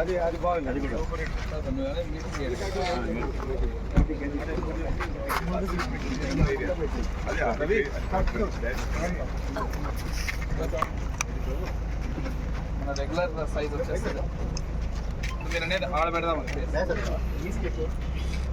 అది అది బాగుంది అది కూడా. అది మన రెగ్యులర్ సైజ్ వచ్చేస్తుంది. మీరు అనేది ఆడ పెడదాం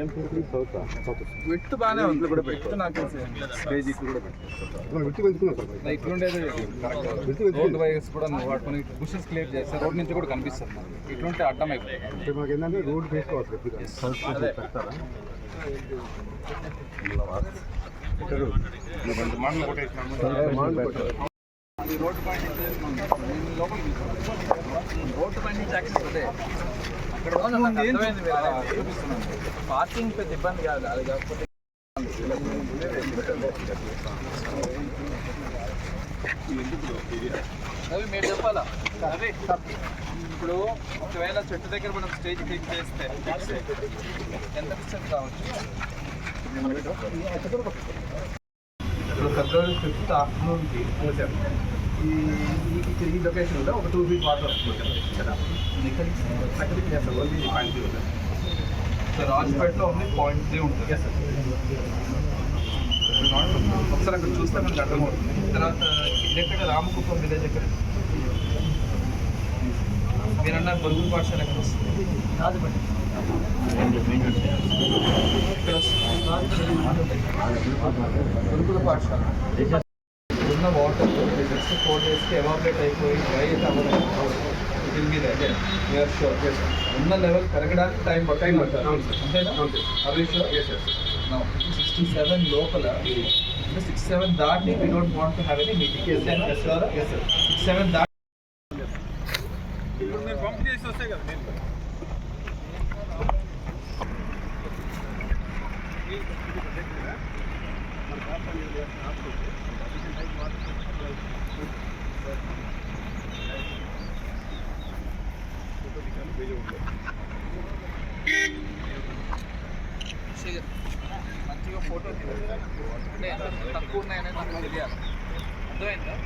ఏం పెట్టి సౌత్ సౌత్ విత్ బాగానే ఉంది కూడా పెట్టు. నాకు స్టేజ్ ఇట్లు కూడా ఉండేది రోడ్ బుషెస్ క్లియర్ రోడ్ నుంచి కూడా కనిపిస్తుంది మనకి. ఇట్లుంటే అడ్డం అయిపోతుంది అంటే మాకు ఏంటంటే రోడ్ వేసుకోవాలి ఎప్పుడు సౌత్ అదే. పెడతారా ఇక్కడ మాటలు కొట్టేసినాము అది రోడ్డు తీసుకున్నాను. రోడ్డు పైన నుంచి యాక్సెస్ అదే. పార్కింగ్ పెద్ద ఇబ్బంది కాదు అది కాకపోతే అవి మీరు చెప్పాలా? అదే ఇప్పుడు ఒకవేళ చెట్టు దగ్గర మనం స్టేజ్ క్లిక్ చేస్తే ఎంత డిస్టెన్స్ కావచ్చు? ఇప్పుడు ఫిబ్రవరి ఫిఫ్త్ ఆఫ్టర్నూన్కి ఈ ఈ- ఇక్కడ ఈ లొకేషన్లో ఒక టూ ఫీట్ వాటర్ వస్తుంది కదా అక్కడికి చేస్తారు ఓన్లీ పాయింట్ త్రీ ఉంటుంది సో రాజ్పేటలో ఓన్లీ పాయింట్ త్రీ ఉంటుంది ఒకసారి అక్కడ చూస్తే మనకు అర్థమవుతుంది తర్వాత దగ్గర రామకుప్పం విలేజ్ ఎక్కడ మీరు అన్నారు బరుగుల పాఠశాల ఎక్కడ వస్తుంది ఇక్కడ వస్తుంది గురుకుల పాఠశాల ఉన్న వాటర్ జస్ట్ ఫోర్ డేస్కి ఎవాపరేట్ అయిపోయి డ్రై అయితే అవ్వదు షూర్ ఉన్న లెవెల్ పెరగడానికి టైం టైం అంతేనా? సిక్స్టీ సెవెన్ లోపల అంటే సిక్స్ సెవెన్ దాటి we don't want to have any meeting six seven దాటి ఇప్పుడు మీరు పంప్ చేసి వస్తే కదా మంచిగా ఫోటో అంటే ఎంత తక్కువ ఉన్నాయని నాకు తెలియాలి అర్థమైందా